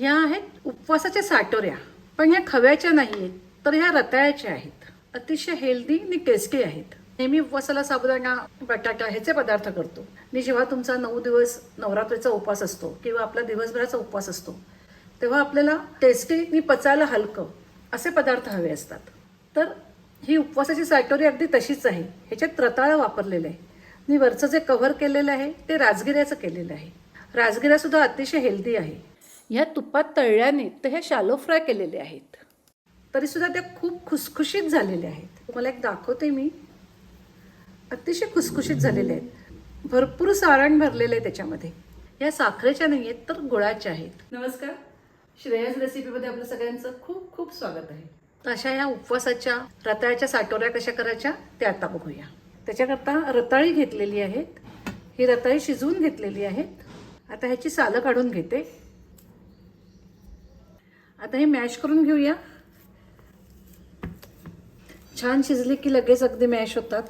ह्या आहेत उपवासाच्या साटोऱ्या पण ह्या खव्याच्या नाही आहेत तर ह्या रताळ्याच्या आहेत. अतिशय हेल्दी आणि टेस्टी आहेत. नेहमी उपवासाला साबुदाणा बटाटा ह्याचे पदार्थ करतो. मी जेव्हा तुमचा नऊ दिवस नवरात्रीचा उपवास असतो किंवा आपला दिवसभराचा उपवास असतो तेव्हा आपल्याला टेस्टी आणि पचायला हलकं असे पदार्थ हवे असतात. तर ही उपवासाची साटोरी अगदी तशीच आहे. ह्याच्यात रताळं वापरलेलं आहे. आणि वरचं जे कव्हर केलेलं आहे ते राजगिऱ्याचं केलेलं आहे. राजगिऱ्यासुद्धा अतिशय हेल्दी आहे. ह्या तुपात तळल्याने तर ह्या शालो फ्राय केलेले आहेत. तरी सुद्धा त्या खूप खुसखुशीत झालेल्या आहेत. तुम्हाला एक दाखवते मी. अतिशय खुसखुशीत झालेले आहेत. भरपूर सारण भरलेलं आहे त्याच्यामध्ये. या साखरेच्या नाही आहेत तर गुळाच्या आहेत. नमस्कार. श्रेयस रेसिपीमध्ये आपलं सगळ्यांचं खूप खूप स्वागत आहे. तर अशा या उपवासाच्या रताळ्याच्या साटोऱ्या कशा करायच्या ते आता बघूया. त्याच्याकरता रताळी घेतलेली आहेत. ही रताळी शिजवून घेतलेली आहेत. आता ह्याची सालं काढून घेते. आता हे मॅश करून घेऊया. छान शिजली की लगेच अगदी मॅश होतात.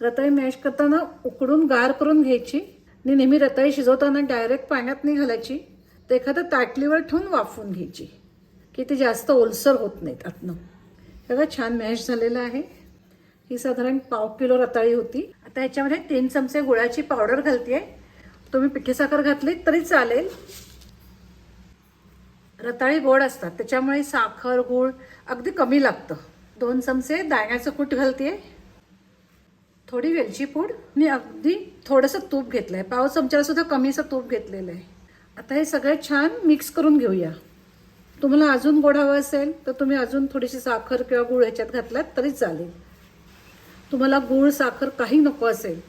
रताळी मॅश करताना उकडून गार करून घ्यायची. आणि नेहमी रताळी शिजवताना डायरेक्ट पाण्यात नाही घालायची. तर एखादं ताटलीवर ठेवून वाफवून घ्यायची. की ते जास्त ओलसर होत नाहीत आतनं. बघा छान मॅश झालेलं आहे. ही साधारण पाव किलो रताळी होती. आता याच्यामध्ये तीन चमचे गुळाची पावडर घालते तुम्ही पिठी साखर घातली तरी चालेल. रताळी गोड असतात त्याच्यामुळे साखर गूळ अगदी कमी लागतं. दोन चमचे दाण्याचं कूट घालते थोडी वेलची पूड. आणि अगदी थोडंसं तूप घेतलं आहे पाव चमच्याला सुद्धा कमीचं तूप घेतलेलं आहे. आता हे सगळं छान मिक्स करून घेऊया. तुम्हाला अजून गोड हवं असेल तर तुम्ही अजून थोडीशी साखर किंवा गूळ ह्याच्यात घातलात तरी चालेल. तुम्हाला गूळ साखर काही नको असेल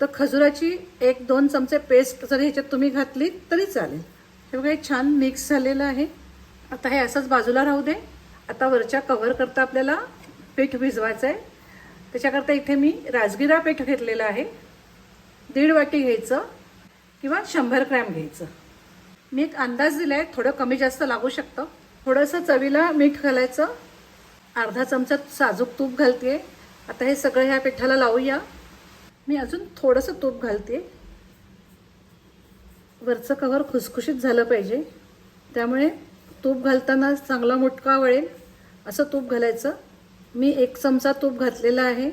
तर खजुराची एक दोन चमचे पेस्ट जर ह्याच्यात तुम्ही घातली तरी चालेल. हे बघा छान मिक्स झालेलं आहे. आता हे असंच बाजूला राहू दे. आता वरच्या कवर करता आपल्याला पीठ भिजवायचं आहे त्याच्याकरता इथे मी राजगिरा पीठ घेतलेलं आहे. दीड वाटी घ्यायचं किंवा शंभर ग्रॅम घ्यायचं. मी एक अंदाज दिला आहे थोडं कमी जास्त लागू शकतं. थोडंसं चवीला मीठ घालायचं. अर्धा चमचा साजूक तूप घालते आता हे सगळं ह्या पिठाला लावूया. मी अजून थोडंसं तूप घालते वरचं कवर खुसखुशीत झालं पाहिजे. त्यामुळे तूप घालताना चांगला मुटका वळेल. असं तूप घालायचं. मी एक चमचा तूप घातलेला आहे.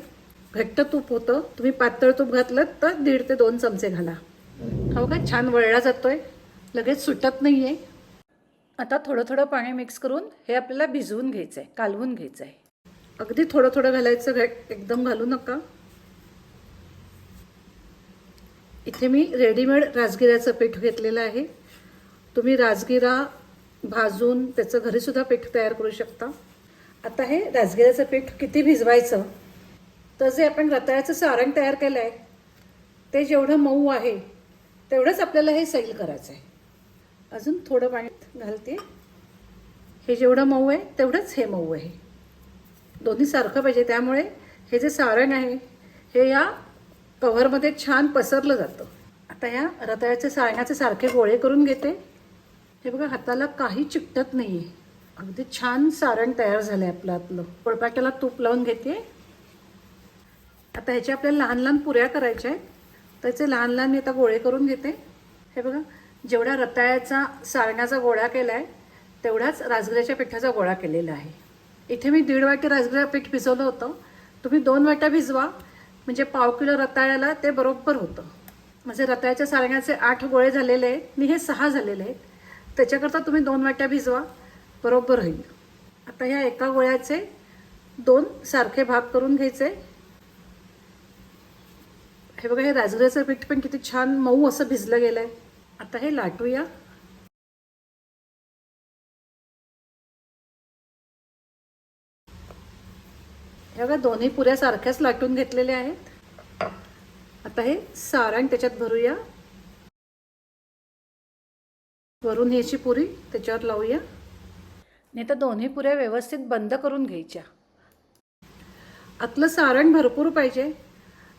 घट्ट तूप होतं. तुम्ही पातळ तूप घातलं तर दीड ते दोन चमचे घाला. हो का? छान वळला जातो आहे लगेच सुटत नाही आहे आता थोडं थोडं पाणी मिक्स करून हे आपल्याला भिजवून घ्यायचं आहे कालवून घ्यायचं आहे अगदी थोडं थोडं घालायचं. घट एकदम घालू नका. इथे मी रेडीमेड राजगिऱ्याचं पीठ घेतलेलं आहे. तुम्ही राजगिरा भाजून त्याचं घरीसुद्धा पीठ तयार करू शकता. आता हे राजगिऱ्याचं पीठ किती भिजवायचं? तर जे आपण रताळ्याचं सारण तयार केलं आहे ते जेवढं मऊ आहे तेवढंच आपल्याला हे सैल करायचं आहे अजून थोडं पाणी घालते. हे जेवढं मऊ आहे तेवढंच हे मऊ आहे. दोन्ही सारखं पाहिजे. त्यामुळे हे जे सारण आहे हे या कव्हरमध्ये छान पसरलं जातं. आता या रताळ्याचे साळण्याचे सारखे गोळे करून घेते. हे बघा हाताला काही चिकटत नाही आहे अगदी छान सारण तयार झालं आहे आपलं. आतलं पोळपाट्याला तूप लावून घेते. आता ह्याच्या आपल्याला लहान लहान पुऱ्या करायच्या आहेत. त्याचे लहान लहान मी आता गोळे करून घेते. हे बघा जेवढा रताळ्याचा सारण्याचा गोळा केला आहे तेवढाच राजगिऱ्याच्या पिठाचा गोळा केलेला आहे. इथे मी दीड वाटी राजगिरा पीठ भिजवलं होतं. तुम्ही दोन वाट्या भिजवा. म्हणजे पाव किलो रताळ्याला ते बरोबर होतं. म्हणजे रताळ्याच्या सारण्याचे आठ गोळे झालेले आहेत. आणि हे सहा झालेले आहेत. त्याच्याकरता तुम्ही दोन वाट्या भिजवा. बरोबर होईल. आता ह्या एका गोळ्याचे दोन सारखे भाग करून घ्यायचे. हे बघा हे राजगिऱ्याचं पीठ पण किती छान मऊ असं भिजलं गेलं आहे आता हे लाटूया. हे बघा दोन्ही पुऱ्या सारख्याच लाटून घेतलेल्या आहेत. आता हे सारण त्याच्यात भरूया. वरून ह्याची पुरी त्याच्यावर लावूया. नाही तर दोन्ही पुऱ्या व्यवस्थित बंद करून घ्यायच्या. आतलं सारण भरपूर पाहिजे.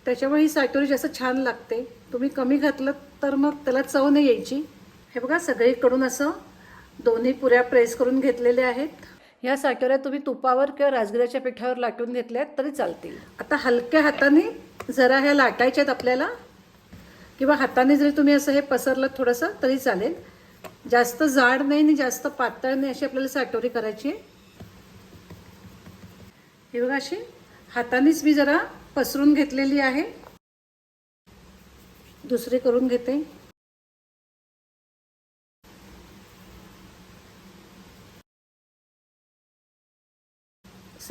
त्याच्यामुळे ही साटोरी जास्त छान लागते. तुम्ही कमी घातलं तर मग त्याला चव नाही यायची. हे बघा सगळीकडून असं दोन्ही पुऱ्या प्रेस करून घेतलेल्या आहेत. या साटोऱ्या तुम्ही तुपावर किंवा राजगिऱ्याच्या पिठावर लाटून घेतल्यात तरी चालतील. आता हलक्या हाताने जरा ह्या लाटायच्यात आपल्याला. किंवा हाताने जरी तुम्ही असं हे पसरलं थोडंसं तरी चालेल. जास्त जाड नाही आणि जास्त पातळ नाही अशी आपल्याला साठवणी करायची आहे. हे बघा अशी हातानेच मी जरा पसरून घेतलेली आहे. दुसरी करून घेते.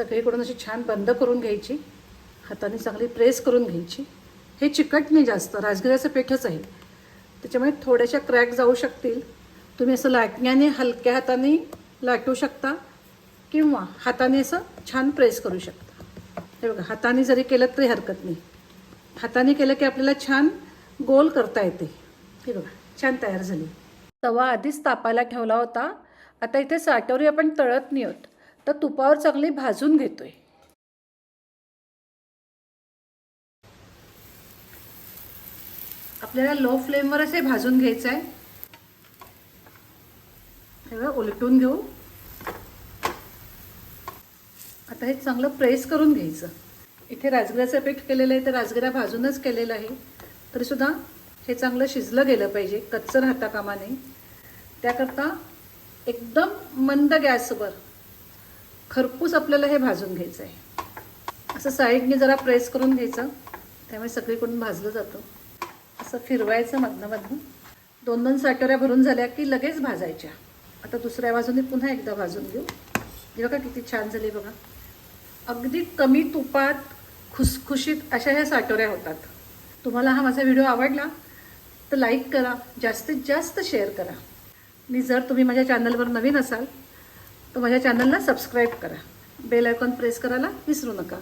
सगळीकडून अशी छान बंद करून घ्यायची. हाताने चांगली प्रेस करून घ्यायची. हे चिकट नाही जास्त राजगिऱ्याचं पीठच आहे. त्याच्यामुळे थोड्याशा क्रॅक जाऊ शकतील. तुम्ही असं लाटण्याने हलक्या हाताने लाटू शकता किंवा हाताने असं छान प्रेस करू शकता. हे बघा हाताने जरी केलं तरी हरकत नाही. हाताने केलं की आपल्याला छान गोल करता येते. हे बघा छान तयार झाली. तवा आधीच तापायला ठेवला होता. आता इथे साटोरी आपण तळत नाही आहोत. तर तुपावर चांगली भाजून घेतोय. आपल्याला लो फ्लेमवरच हे भाजून घ्यायचं आहे हे उलटून घेऊ. आता हे चांगलं प्रेस करून घ्यायचं. इथे राजगिराचं पीठ केलेलं आहे तर राजगिरा भाजूनच केलेलं आहे. तरीसुद्धा हे चांगलं शिजलं गेलं पाहिजे कच्चं राहता कामा नये त्याकरता एकदम मंद गॅसवर खरपूस आपल्याला हे भाजून घ्यायचं आहे. असं साईडने जरा प्रेस करून घ्यायचं. त्यामुळे सगळीकडून भाजलं जातं. असं फिरवायचं मधनं दोन दोन साटोऱ्या भरून झाल्या की लगेच भाजायच्या. आता दुसऱ्या बाजूने पुन्हा एकदा भाजून घेऊ. हे बघा किती छान झाली बघा. अगदी कमी तुपात खुसखुशीत अशा ह्या साटोऱ्या होतात. तुम्हाला हा माझा व्हिडिओ आवडला तर लाईक करा. जास्तीत जास्त शेअर करा. आणि जर तुम्ही माझ्या चॅनलवर नवीन असाल तर माझ्या चॅनलला सबस्क्राईब करा. बेल आयकॉन प्रेस करायला विसरू नका.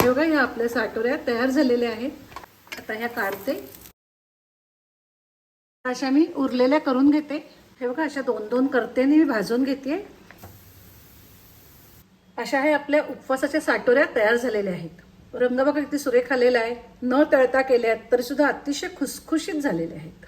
हे बघा ह्या आपल्या साठोऱ्या तयार झालेल्या आहेत. आता ह्या काढते. अशा मी उरलेल्या करून घेते. हे बघा अशा दोन दोन करते आणि मी भाजून घेते. अशा हे आपल्या उपवासाच्या साटोऱ्या तयार झालेल्या आहेत. रंग बघा किती सुरेख आलेला आहे. न तळता केल्या आहेत तरी सुद्धा अतिशय खुसखुशीत झालेले आहेत.